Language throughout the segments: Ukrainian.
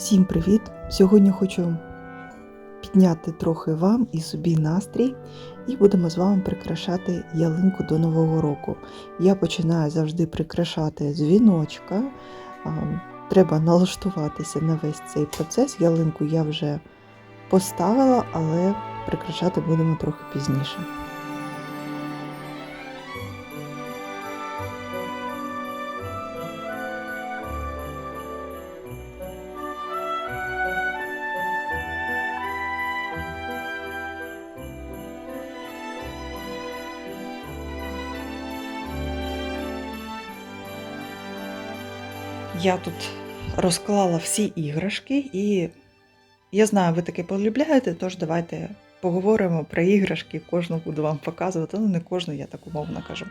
Всім привіт! Сьогодні хочу підняти трохи вам і собі настрій, і будемо з вами прикрашати ялинку до Нового року. Я починаю завжди прикрашати з віночка. Треба налаштуватися на весь цей процес. Ялинку я вже поставила, але прикрашати будемо трохи пізніше. Я тут розклала всі іграшки, і я знаю, ви таке полюбляєте, тож давайте поговоримо про іграшки. Кожну буду вам показувати. Ну, не кожну, я так умовно кажу.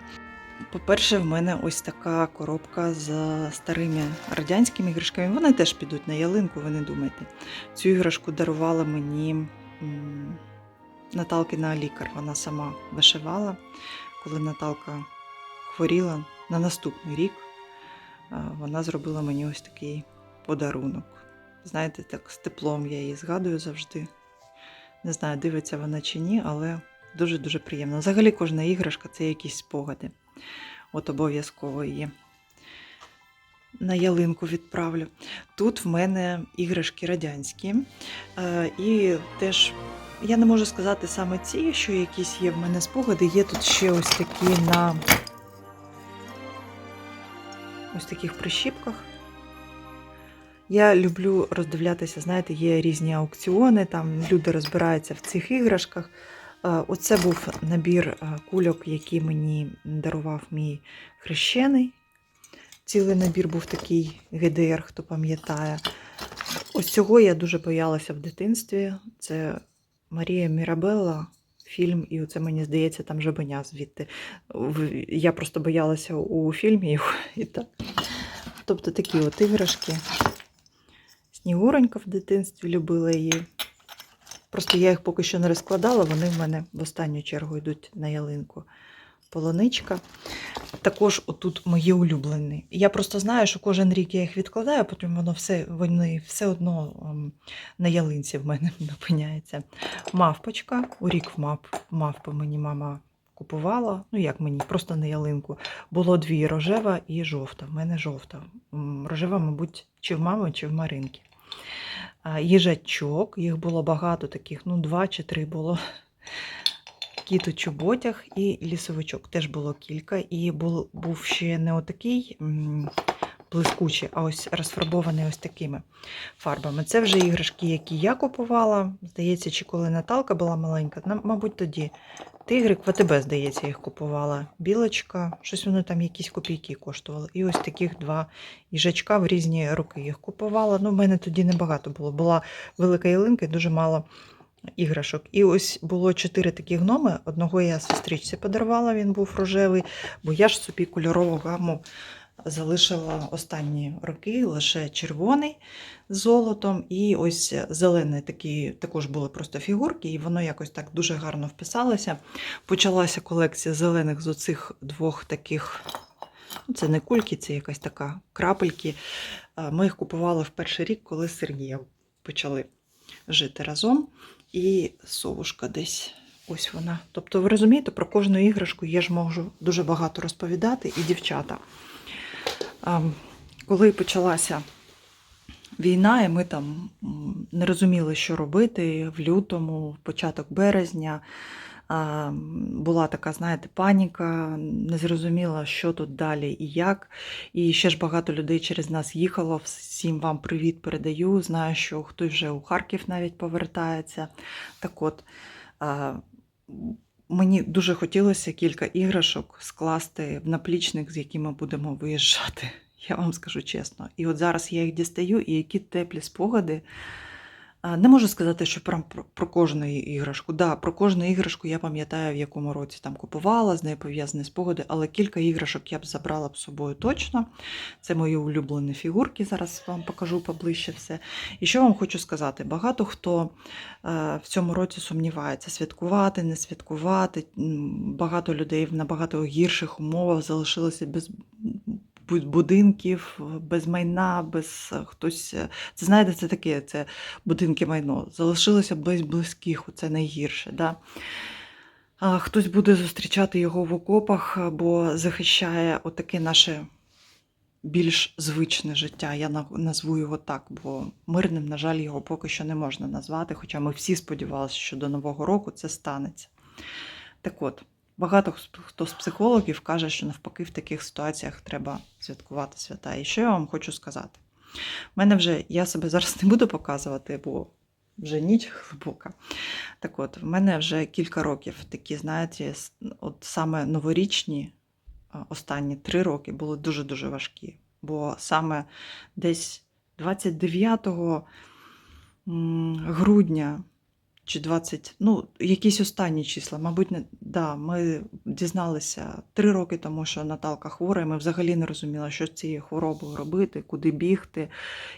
По-перше, в мене ось така коробка з старими радянськими іграшками. Вони теж підуть на ялинку, ви не думайте. Цю іграшку дарувала мені Наталкина лікар. Вона сама вишивала, коли Наталка хворіла на наступний рік. Вона зробила мені ось такий подарунок. Знаєте, так з теплом я її згадую завжди. Не знаю, дивиться вона чи ні, але дуже-дуже приємно. Взагалі кожна іграшка це якісь спогади. От обов'язково її на ялинку відправлю. Тут в мене іграшки радянські. Е, І теж я не можу сказати саме ці, що якісь є в мене спогади. Є тут ще ось такі на ось таких прищіпках. Я люблю роздивлятися, знаєте, є різні аукціони, там люди розбираються в цих іграшках. Е, Оце був набір е, кульок, який мені дарував мій хрещений. Цілий набір був такий ГДР, хто пам'ятає. Ось цього я дуже боялася в дитинстві. Це Марія Мірабелла, фільм, і це мені здається, там жабеня звідти. Я просто боялася у фільмі і так. Тобто такі от іграшки. Снігуронька в дитинстві любила її. Просто я їх поки що не розкладала, вони в мене в останню чергу йдуть на ялинку. Полоничка. Також отут мої улюблені. Я просто знаю, що кожен рік я їх відкладаю, потім воно все, вони все одно ем, на ялинці в мене опиняється. Мавпочка. У рік мав, мавпу мені мама купувала. Ну, як мені, просто на ялинку. Було дві рожева і жовта. В мене жовта. Рожева, мабуть, чи в мами, чи в Маринки. Їжачок, їх було багато таких, ну, два чи три було. Кіт у і лісовичок теж було кілька. І був, був ще не отакий блискучий, а ось розфарбований ось такими фарбами. Це вже іграшки, які я купувала. Здається, чи коли Наталка була маленька, мабуть, тоді. Тигрик в АТБ, здається, їх купувала. Білочка, щось вони там якісь копійки коштували. І ось таких два їжачка в різні роки їх купувала. Ну, в мене тоді небагато було. Була велика ялинка і дуже мало іграшок. І ось було чотири такі гноми. Одного я сестричці подарувала, він був рожевий, бо я ж собі кольорову гаму залишила останні роки, лише червоний з золотом, і ось зелений такі також були просто фігурки, і воно якось так дуже гарно вписалося. Почалася колекція зелених з оцих двох таких. ну, Це не кульки, це якась така крапельки. Ми їх купували в перший рік, коли з Сергієм почали жити разом. І совушка десь. Ось вона. Тобто, ви розумієте, про кожну іграшку я ж можу дуже багато розповідати, і дівчата. Коли почалася війна, і ми там не розуміли, що робити в лютому, в початок березня. Була така, знаєте, паніка, не зрозуміла, що тут далі і як. І ще ж багато людей через нас їхало. Всім вам привіт передаю. Знаю, що хтось вже у Харків навіть повертається. Так от, мені дуже хотілося кілька іграшок скласти в наплічник, з якими будемо виїжджати. Я вам скажу чесно. І от зараз я їх дістаю, і які теплі спогади. Не можу сказати, що прям про, про кожну іграшку. Да, про кожну іграшку я пам'ятаю, в якому році там купувала, з нею пов'язані спогади, але кілька іграшок я б забрала б з собою точно. Це мої улюблені фігурки. Зараз вам покажу поближче все. І що вам хочу сказати? Багато хто е, в цьому році сумнівається, святкувати, не святкувати. Багато людей в набагато гірших умовах залишилося без будинків, без майна, без е, хтось. е, Це знаєте, це таке, це будинки майно. Залишилося без близьких, це найгірше. Да? Хтось буде зустрічати його в окопах, бо захищає отаке наше більш звичне життя. Я назву його так, бо мирним, на жаль, його поки що не можна назвати, хоча ми всі сподівалися, що до Нового року це станеться. Так от, багато хто- з психологів каже, що навпаки в таких ситуаціях треба святкувати свята. І що я вам хочу сказати? У мене вже, я себе зараз не буду показувати, бо вже ніч глибока. Так от, в мене вже кілька років такі, знаєте, от саме новорічні останні три роки були дуже-дуже важкі. Бо саме десь 29 грудня чи 20, ну, якісь останні числа, мабуть, не да, ми дізналися три роки тому, що Наталка хвора, і ми взагалі не розуміли, що з цією хворобою робити, куди бігти,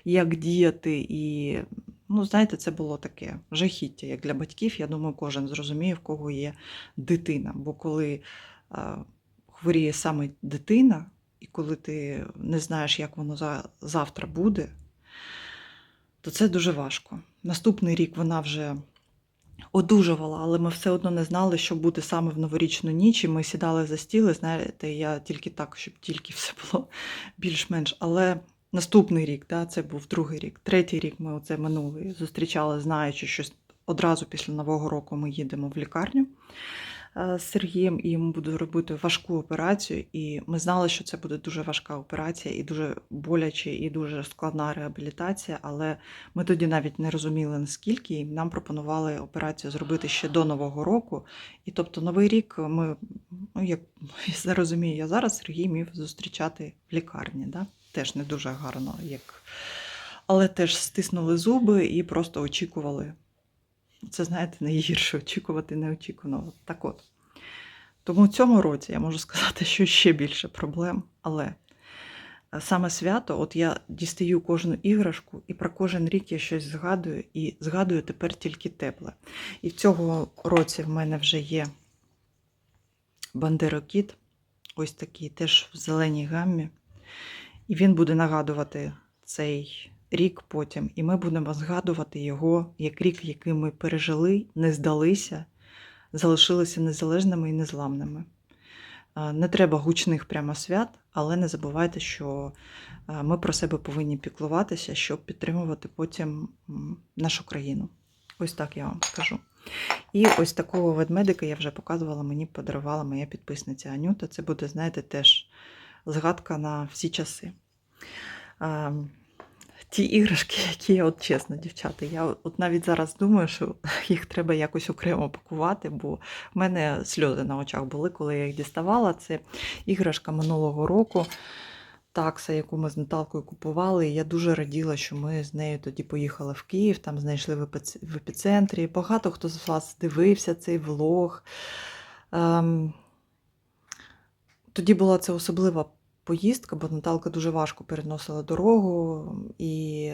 як діяти. І, ну, знаєте, це було таке жахіття, як для батьків. Я думаю, кожен зрозуміє, в кого є дитина. Бо коли а, хворіє саме дитина, і коли ти не знаєш, як воно за- завтра буде, то це дуже важко. Наступний рік вона вже одужувала, але ми все одно не знали, що буде саме в новорічну ніч. І ми сідали за стіл, і знаєте, я тільки так, щоб тільки все було більш-менш. Але наступний рік, да, це був другий рік, третій рік ми оце минулий зустрічали, знаючи, що одразу після Нового року ми їдемо в лікарню з Сергієм, і йому будуть робити важку операцію. І ми знали, що це буде дуже важка операція, і дуже боляче, і дуже складна реабілітація. Але ми тоді навіть не розуміли наскільки, і нам пропонували операцію зробити ще до Нового року. І тобто Новий рік ми, ну як я розумію, я зараз Сергій міг зустрічати в лікарні. Да? Теж не дуже гарно, як. Але теж стиснули зуби і просто очікували. Це, знаєте, найгірше очікувати неочікуваного. Так от. Тому в цьому році я можу сказати, що ще більше проблем, але е, саме свято, от я дістаю кожну іграшку, і про кожен рік я щось згадую, і згадую тепер тільки тепле. І в цього році в мене вже є бандерокіт, ось такий, теж в зеленій гаммі. І він буде нагадувати цей рік потім. І ми будемо згадувати його як рік, який ми пережили, не здалися, залишилися незалежними і незламними. Не треба гучних прямо свят, але не забувайте, що ми про себе повинні піклуватися, щоб підтримувати потім нашу країну. Ось так я вам скажу. І ось такого ведмедика я вже показувала, мені подарувала моя підписниця Анюта. Це буде, знаєте, теж згадка на всі часи. Ті іграшки, які я, от чесно, дівчата, я от навіть зараз думаю, що їх треба якось окремо пакувати, бо в мене сльози на очах були, коли я їх діставала. Це іграшка минулого року. Такса, яку ми з Наталкою купували, і я дуже раділа, що ми з нею тоді поїхали в Київ, там знайшли в епіцентрі. Багато хто з вас дивився цей влог. Ем, тоді була це особлива поїздка, бо Наталка дуже важко переносила дорогу, і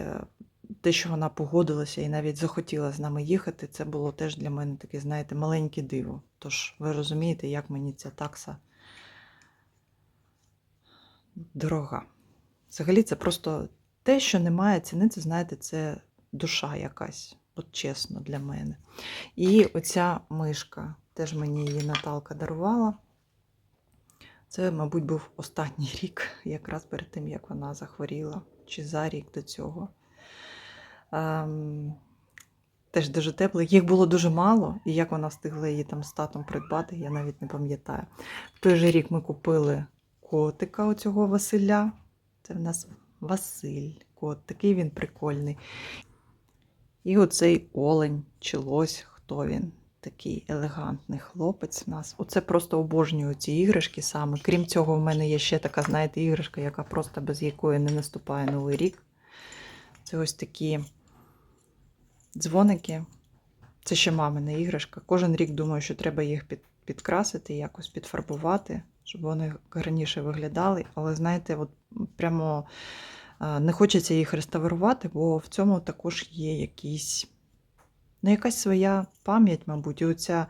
те, що вона погодилася і навіть захотіла з нами їхати, це було теж для мене таке, знаєте, маленьке диво. Тож ви розумієте, як мені ця такса дорога. Взагалі, це просто те, що немає ціни, це, знаєте, це душа якась, от чесно, для мене. І оця мишка, теж мені її Наталка дарувала. Це, мабуть, був останній рік, якраз перед тим, як вона захворіла, чи за рік до цього. Ем, теж дуже теплий. Їх було дуже мало, і як вона встигла її там з татом придбати, я навіть не пам'ятаю. В той же рік ми купили котика оцього Василя. Це в нас Василь, кот, такий він прикольний. І оцей олень чи лось, хто він? Такий елегантний хлопець в нас. Оце просто обожнюю ці іграшки саме. Крім цього, в мене є ще така, знаєте, іграшка, яка просто без якої не наступає новий рік. Це ось такі дзвоники. Це ще мамина іграшка. Кожен рік думаю, що треба їх під, підкрасити, якось підфарбувати, щоб вони гарніше виглядали. Але знаєте, от прямо е, не хочеться їх реставрувати, бо в цьому також є якісь, ну, якась своя пам'ять, мабуть. І оця,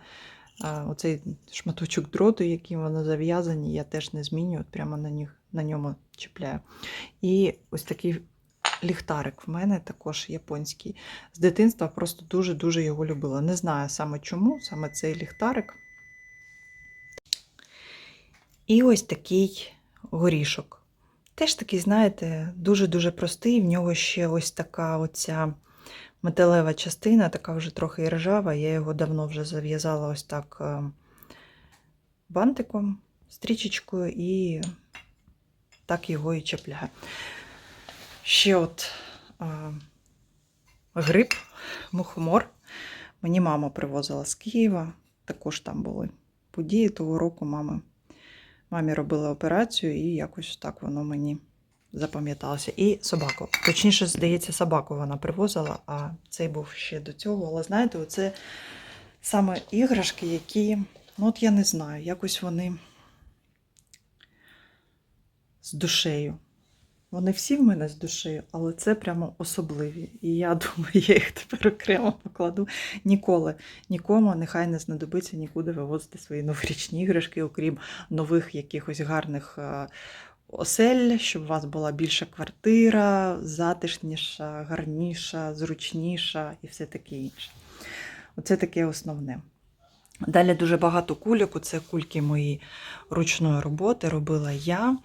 оцей шматочок дроту, яким вони зав'язані, я теж не змінюю. От прямо на них на ньому чіпляю. І ось такий ліхтарик в мене також японський. З дитинства просто дуже-дуже його любила. Не знаю саме чому, саме цей ліхтарик. І ось такий горішок. Теж такий, знаєте, дуже-дуже простий. В нього ще ось така оця металева частина, така вже трохи і ржава. Я його давно вже зав'язала ось так е, бантиком, стрічечкою і так його і чіпляю. Ще от е, гриб, мухомор. Мені мама привозила з Києва. Також там були події того року мами. Мамі робили операцію, і якось так воно мені запам'яталося. І собаку. Точніше, здається, собаку вона привозила, а цей був ще до цього. Але знаєте, це саме іграшки, які, ну от я не знаю, якось вони з душею. Вони всі в мене з душею, але це прямо особливі. І я думаю, я їх тепер окремо покладу. Ніколи, нікому нехай не знадобиться нікуди вивозити свої новорічні іграшки, окрім нових якихось гарних е, осель, щоб у вас була більша квартира, затишніша, гарніша, зручніша і все таке інше. Оце таке основне. Далі дуже багато кульок. Це кульки мої ручної роботи робила я.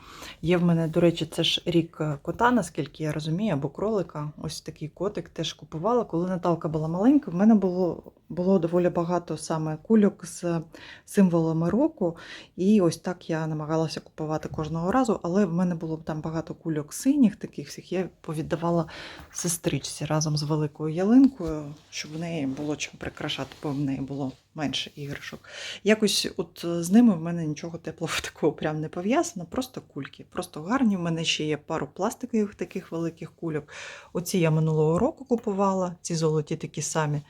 Є в мене, до речі, це ж рік кота, наскільки я розумію, або кролика. Ось такий котик теж купувала. Коли Наталка була маленька, в мене було було доволі багато саме кульок з символами року. І ось так я намагалася купувати кожного разу, але в мене було там багато кульок синіх, таких всіх я повіддавала сестричці разом з великою ялинкою, щоб в неї було чим прикрашати, бо в неї було менше іграшок. Якось от з ними в мене нічого теплого такого прям не пов'язано, просто кульки. Просто гарні. В мене ще є пару пластикових таких великих кульок. Оці я минулого року купувала, ці золоті такі самі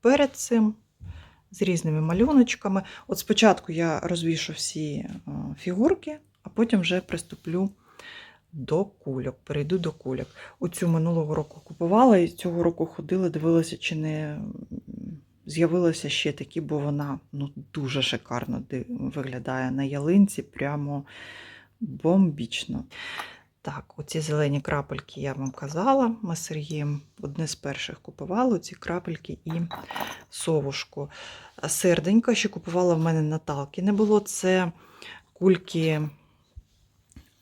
перед цим. З різними малюночками. От спочатку я розвішу всі е, фігурки, а потім вже приступлю до кульок, перейду до кульок. Оцю минулого року купувала і цього року ходила, дивилася, чи не з'явилися ще такі, бо вона ну, дуже шикарно виглядає на ялинці, прямо бомбічно. Так, оці зелені крапельки я вам казала. Ми з Сергієм одне з перших купували ці крапельки і совушку. Серденько, що купувала в мене Наталки. Не було це кульки,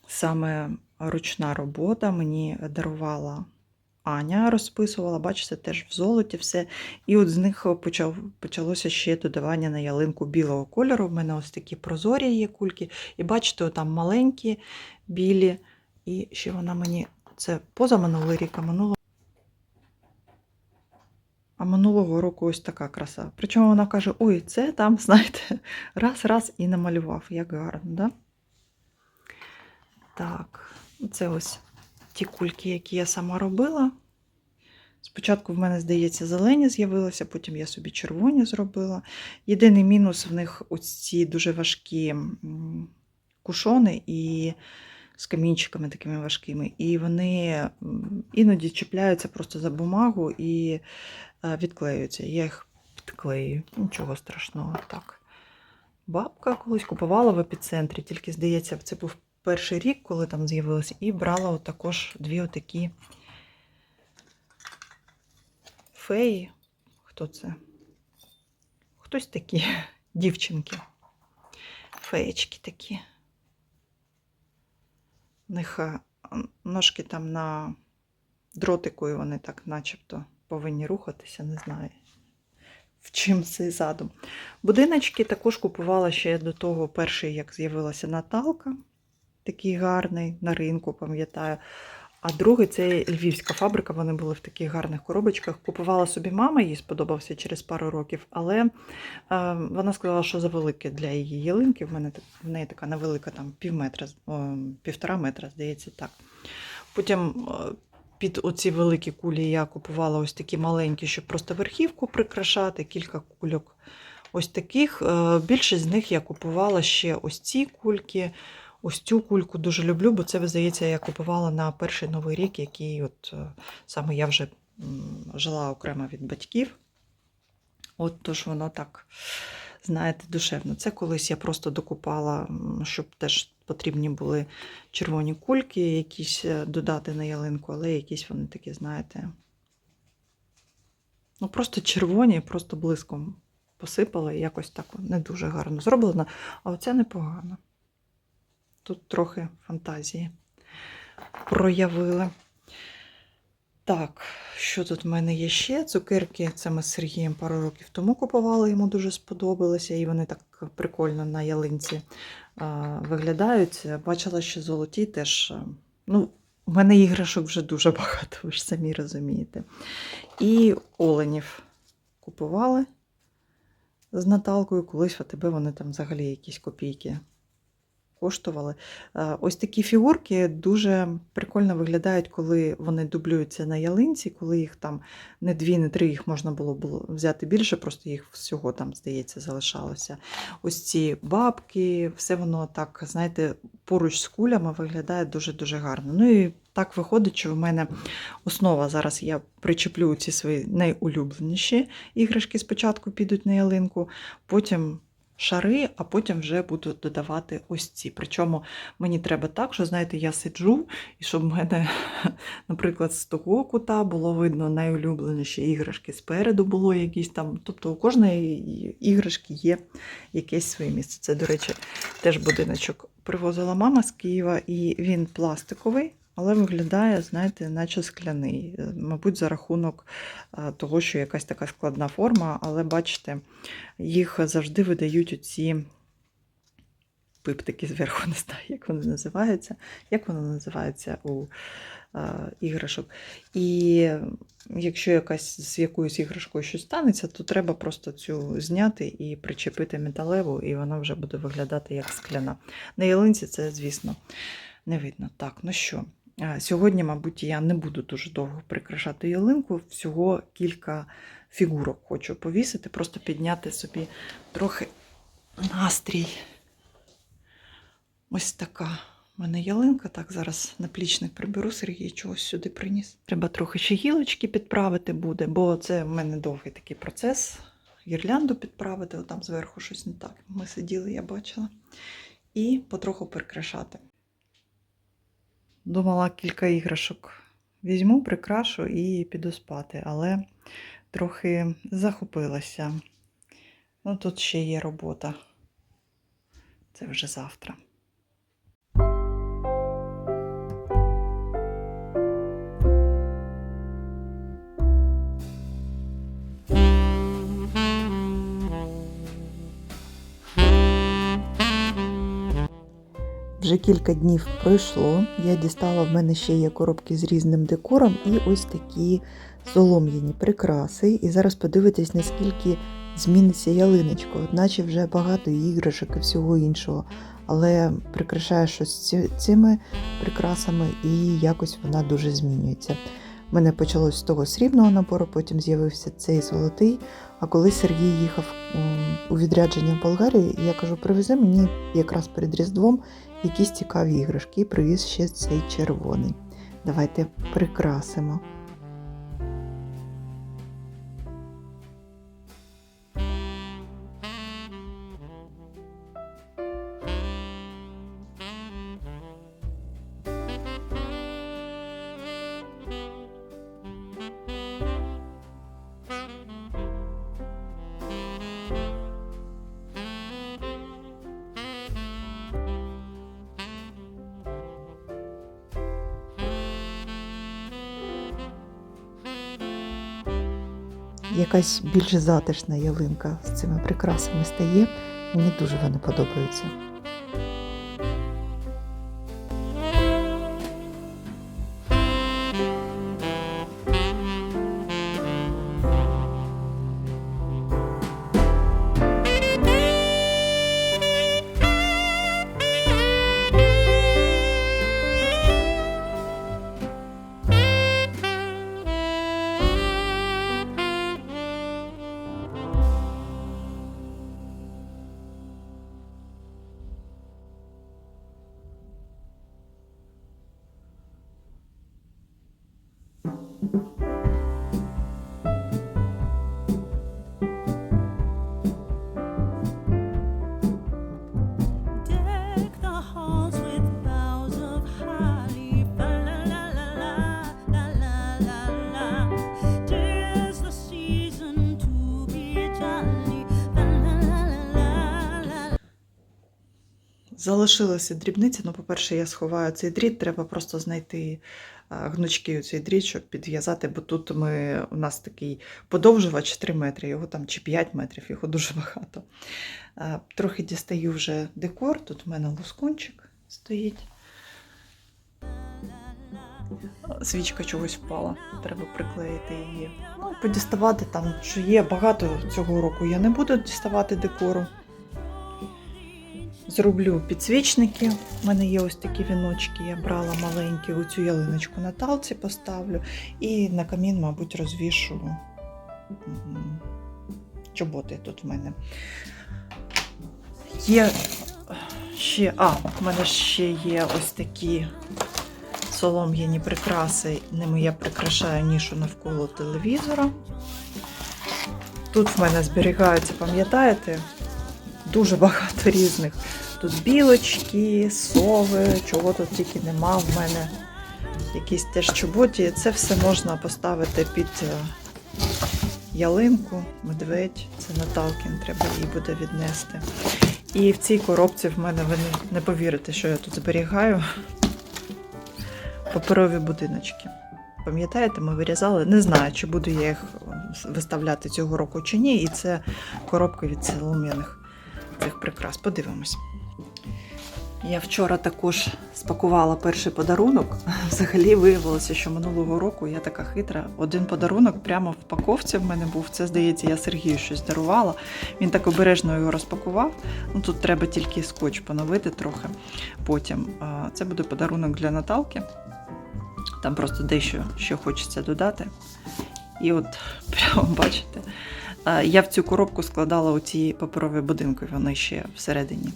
саме ручна робота. Мені дарувала Аня, розписувала, бачите, теж в золоті все. І от з них почав, почалося ще додавання на ялинку білого кольору. В мене ось такі прозорі є кульки. І бачите, там маленькі, білі. І ще вона мені це позаминулий рік, а минулого. А минулого року ось така краса. Причому вона каже: ой, це там, знаєте, раз-раз і намалював. Як гарно, да? Так, це ось ті кульки, які я сама робила. Спочатку в мене, здається, зелені з'явилися, потім я собі червоні зробила. Єдиний мінус в них ці дуже важкі кушони і з камінчиками такими важкими. І вони іноді чіпляються просто за бумагу і е, відклеюються. Я їх підклею. Нічого страшного. Так. Бабка колись купувала в епіцентрі, тільки, здається, це був перший рік, коли там з'явилося, і брала от також дві отакі феї. Хто це? Хтось такі дівчинки. Феєчки такі. У них ножки там на дротику, і вони так начебто повинні рухатися, не знаю. В чим цей задум. Будиночки також купувала ще до того, перший, як з'явилася Наталка, такий гарний на ринку, пам'ятаю. А другий це львівська фабрика. Вони були в таких гарних коробочках. Купувала собі мама, їй сподобався через пару років, але е, вона сказала, що завелике для її ялинки. В мене в неї така невелика, там пів метра, о, півтора метра, здається, так. Потім е, під оці великі кулі я купувала ось такі маленькі, щоб просто верхівку прикрашати, кілька кульок. Ось таких. Е, Більшість з них я купувала ще ось ці кульки. Ось цю кульку дуже люблю, бо це, здається, я купувала на перший новий рік, який от е, саме я вже жила окремо від батьків. От тож воно так, знаєте, душевно. Це колись я просто докупала, щоб теж потрібні були червоні кульки, якісь е, додати на ялинку, але якісь вони такі, знаєте. Ну, просто червоні, просто блиском посипали, і якось так не дуже гарно зроблено. А оце непогано. Тут трохи фантазії проявили. Так, що тут в мене є ще? Цукерки, це ми з Сергієм пару років тому купували, йому дуже сподобалося, і вони так прикольно на ялинці виглядають. Бачила, що золоті теж. Ну, у мене іграшок вже дуже багато, ви ж самі розумієте. І оленів купували з Наталкою. Колись в АТБ вони там взагалі якісь копійки коштували. Е, Ось такі фігурки дуже прикольно виглядають, коли вони дублюються на ялинці, коли їх там не дві, не три, їх можна було було взяти більше, просто їх всього там, здається, залишалося. Ось ці бабки, все воно так, знаєте, поруч з кулями виглядає дуже-дуже гарно. Ну і так виходить, що в мене основа зараз я причеплю ці свої найулюбленіші іграшки. Спочатку підуть на ялинку, потім шари, а потім вже буду додавати ось ці. Причому мені треба так, що, знаєте, я сиджу, і щоб в мене, наприклад, з того кута було видно найулюбленіші іграшки, спереду було якісь там. Тобто у кожної іграшки є якесь своє місце. Це, до речі, теж будиночок привозила мама з Києва, і він пластиковий. Але виглядає, знаєте, наче скляний. Е, Мабуть, за рахунок того, що якась така складна форма, але бачите, їх завжди видають оці пиптики зверху, не знаю, як вони називаються. Як воно називається у а, іграшок. І якщо якась з якоюсь іграшкою щось станеться, то треба просто цю зняти і причепити металеву, і вона вже буде виглядати як скляна. На ялинці це, звісно, не видно. Так, ну що. Сьогодні, мабуть, я не буду дуже довго прикрашати ялинку, всього кілька фігурок хочу повісити, просто підняти собі трохи настрій. Ось така в мене ялинка. Так, зараз наплічник приберу, Сергій чогось сюди приніс. Треба трохи ще гілочки підправити буде, бо це в мене довгий такий процес. Гірлянду підправити, отам зверху щось не так. Ми сиділи, я бачила. І потроху прикрашати. Думала, кілька іграшок візьму, прикрашу і піду спати, але трохи захопилася. Ну, тут ще є робота. Це вже завтра. Вже кілька днів пройшло. Я дістала, в мене ще є коробки з різним декором і ось такі солом'яні прикраси. І зараз подивитесь, наскільки зміниться ялиночка. Одначе вже багато іграшок і всього іншого. Але прикрашаю щось цими прикрасами і якось вона дуже змінюється. У мене почалось з того срібного набору, потім з'явився цей золотий. А коли Сергій їхав у відрядження в Болгарію, я кажу, привези мені якраз перед Різдвом якісь цікаві іграшки і привіз ще цей червоний. Давайте прикрасимо. Якась більш затишна ялинка з цими прикрасами стає. Мені дуже вони подобаються. Залишилися дрібниці. Ну, по-перше, я сховаю цей дріт, треба просто знайти гнучки у цей дріт, щоб підв'язати, бо тут ми, у нас такий подовжувач 3 метри, його там чи 5 метрів, його дуже багато. Трохи дістаю вже декор, тут у мене лускончик стоїть. Свічка чогось впала, треба приклеїти її. Ну, подіставати там, що є багато цього року. Я не буду діставати декору. Зроблю підсвічники. У мене є ось такі віночки. Я брала маленькі, оцю ялиночку на талці поставлю. І на камін, мабуть, розвішу чоботи тут в мене. Є ще, а, в мене ще є ось такі солом'яні прикраси. Ними я прикрашаю нішу навколо телевізора. Тут в мене зберігаються, пам'ятаєте, дуже багато різних. Тут білочки, сови, чого тут тільки нема в мене. Якісь теж чоботі. Це все можна поставити під е, ялинку, медведь. Це Наталкін, треба її буде віднести. І в цій коробці в мене ви не- повірите, що я тут зберігаю. Паперові будиночки. Пам'ятаєте, ми вирізали. Не знаю, чи буду я їх виставляти цього року чи ні. І це коробка від солом'яних цих прикрас. Подивимось. Я вчора також спакувала перший подарунок. Взагалі виявилося, що минулого року я така хитра. Один подарунок прямо в паковці в мене був. Це, здається, я Сергію щось дарувала. Він так обережно його розпакував. Ну тут треба тільки скотч поновити трохи. Потім це буде подарунок для Наталки. Там просто дещо ще хочеться додати. І от прямо бачите. А, Я в цю коробку складала оці паперові будинки, вони ще всередині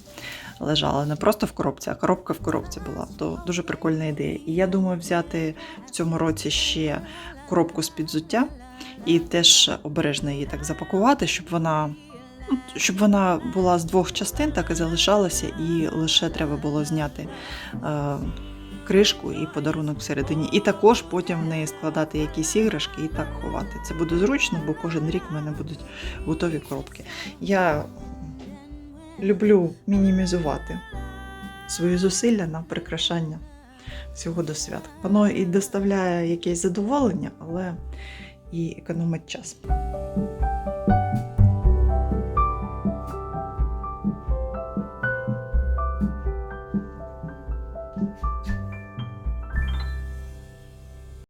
лежали. Не просто в коробці, а коробка в коробці була. То дуже прикольна ідея. І я думаю взяти в цьому році ще коробку з підзуття і теж обережно її так запакувати, щоб вона. ну, Щоб вона була з двох частин, так і залишалася, і лише треба було зняти е, кришку і подарунок всередині. І також потім в неї складати якісь іграшки і так ховати. Це буде зручно, бо кожен рік в мене будуть готові коробки. Я люблю мінімізувати свої зусилля на прикрашання всього до свят. Воно і доставляє якесь задоволення, але і економить час.